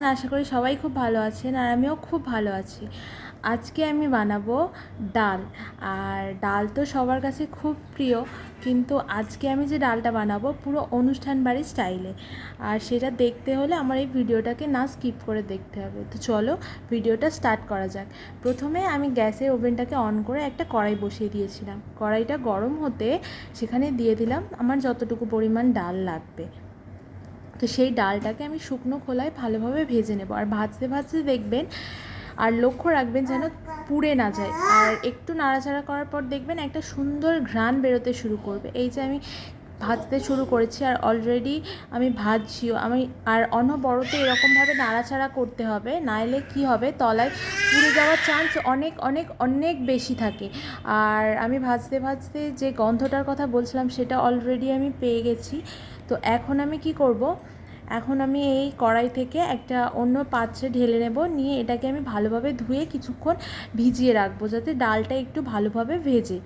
আশা করি সবাই খুব ভালো আছেন আর আমিও খুব ভালো আছি। আজকে আমি বানাবো ডাল। আর ডাল তো সবার কাছে খুব প্রিয়, কিন্তু আজকে আমি যে ডালটা বানাবো পুরো অনুষ্ঠান বাড়ির স্টাইলে। আর সেটা দেখতে হলে আমার এই ভিডিওটাকে না স্কিপ করে দেখতে হবে। তো চলো ভিডিওটা স্টার্ট করা যাক। প্রথমে আমি গ্যাসের ওভেনটাকে অন করে একটা কড়াই বসিয়ে দিয়েছিলাম। কড়াইটা গরম হতে সেখানে দিয়ে দিলাম আমার যতটুকু পরিমাণ ডাল লাগবে। তো সেই ডালটাকে আমি শুকনো খোলায় ভালোভাবে ভেজে নেব। আর ভাজতে ভাজতে দেখবেন, আর লক্ষ্য রাখবেন যেন পুড়ে না যায়। আর একটু নাড়াচাড়া করার পর দেখবেন একটা সুন্দর ঘ্রাণ বেরোতে শুরু করবে। এই যে আমি ভাজতে শুরু করেছি, আর অলরেডি আমি ভাজছিও। আমি, আর অনবরত এরকমভাবে নাড়াচাড়া করতে হবে নাইলে কি হবে? তলায় পুড়ে যাওয়ার চান্স অনেক অনেক অনেক বেশি থাকে। আর আমি ভাজতে ভাজতে যে গন্ধটার কথা বলছিলাম, সেটা অলরেডি আমি পেয়ে গেছি। তো এখন আমি কি করব? এখন আমি এই কড়াই থেকে একটা অন্য পাত্রে ঢেলে নেব, নিয়ে এটাকে আমি ভালোভাবে ধুয়ে কিছুক্ষণ ভিজিয়ে রাখব যাতে ডালটা একটু ভালোভাবে ভেজে।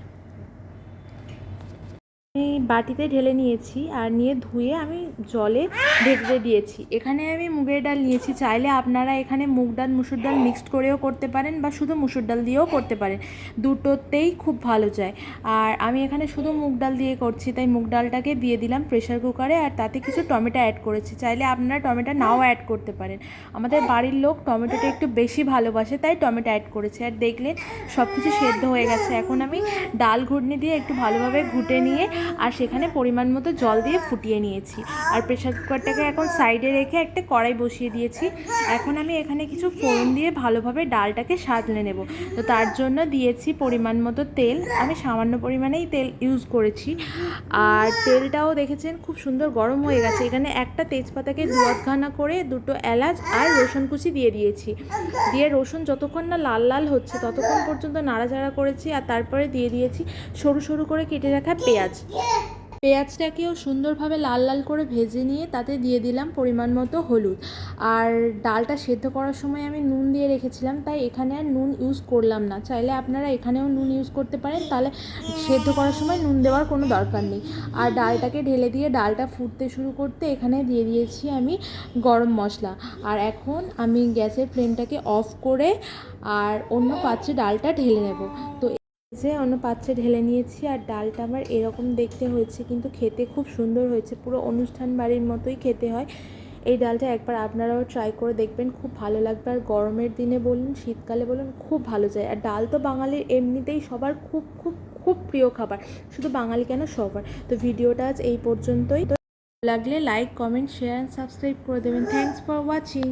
বাটিতে ঢেলে নিয়েছি আর নিয়ে ধুয়ে আমি জলে ভেজতে দিয়েছি। এখানে আমি মুগের ডাল নিয়েছি। চাইলে আপনারা এখানে মুগ ডাল, মুসুর ডাল মিক্সড করেও করতে পারেন বা শুধু মুসুর ডাল দিয়েও করতে পারেন। দুটোতেই খুব ভালো যায়। আর আমি এখানে শুধু মুগ ডাল দিয়ে করছি, তাই মুগ ডালটাকে দিয়ে দিলাম প্রেশার কুকারে আর তাতে কিছু টমেটো অ্যাড করেছি। চাইলে আপনারা টমেটো নাও অ্যাড করতে পারেন। আমাদের বাড়ির লোক টমেটোটা একটু বেশি ভালোবাসে, তাই টমেটো অ্যাড করেছে। আর দেখলেন সব কিছু সেদ্ধ হয়ে গেছে। এখন আমি ডাল ঘুটনি দিয়ে একটু ভালোভাবে ঘুটে নিয়ে আর সেখানে পরিমাণ মতো জল দিয়ে ফুটিয়ে নিয়েছি। আর প্রেশার কুকারটাকে এখন সাইডে রেখে একটা কড়াই বসিয়ে দিয়েছি। এখন আমি এখানে কিছু ফোড়ন দিয়ে ভালোভাবে ডালটাকে সাজলে নেব। তো তার জন্য দিয়েছি পরিমাণ মতো তেল। আমি সামান্য পরিমাণেই তেল ইউজ করেছি। আর তেলটাও দেখেছেন খুব সুন্দর গরম হয়ে গেছে। এখানে একটা তেজপাতাকে দু করে দুটো এলাচ আর রসুন কুচি দিয়ে দিয়েছি। দিয়ে রসুন যতক্ষণ না লাল লাল হচ্ছে ততক্ষণ পর্যন্ত নাড়াচাড়া করেছি। আর তারপরে দিয়ে দিয়েছি সরু সরু করে কেটে রাখা পেঁয়াজ। পেঁয়াজটাকেও সুন্দরভাবে লাল লাল করে ভেজে নিয়ে তাতে দিয়ে দিলাম পরিমাণ মতো হলুদ। আর ডালটা সেদ্ধ করার সময় আমি নুন দিয়ে রেখেছিলাম, তাই এখানে আর নুন ইউজ করলাম না। চাইলে আপনারা এখানেও নুন ইউজ করতে পারেন, তাহলে সেদ্ধ করার সময় নুন দেওয়ার কোনো দরকার নেই। আর ডালটাকে ঢেলে দিয়ে ডালটা ফুটতে শুরু করতে এখানে দিয়ে দিয়েছি আমি গরম মশলা। আর এখন আমি গ্যাসের ফ্লেমটাকে অফ করে আর অন্য পাত্রে ডালটা ঢেলে নেব। তো যে অন্য পাত্রে ঢেলে নিয়েছি আর ডালটা আমার এরকম দেখতে হয়েছে, কিন্তু খেতে খুব সুন্দর হয়েছে। পুরো অনুষ্ঠান বাড়ির মতোই খেতে হয়। এই ডালটা একবার আপনারাও ট্রাই করে দেখবেন, খুব ভালো লাগবে। আর গরমের দিনে বলুন, শীতকালে বলুন, খুব ভালো যায়। আর ডাল তো বাঙালির এমনিতেই সবার খুব খুব খুব প্রিয় খাবার। শুধু বাঙালি কেন, সবার। তো ভিডিওটা আজ এই পর্যন্তই। তো লাগলে like comment share and subscribe করে দেবেন। Thanks for watching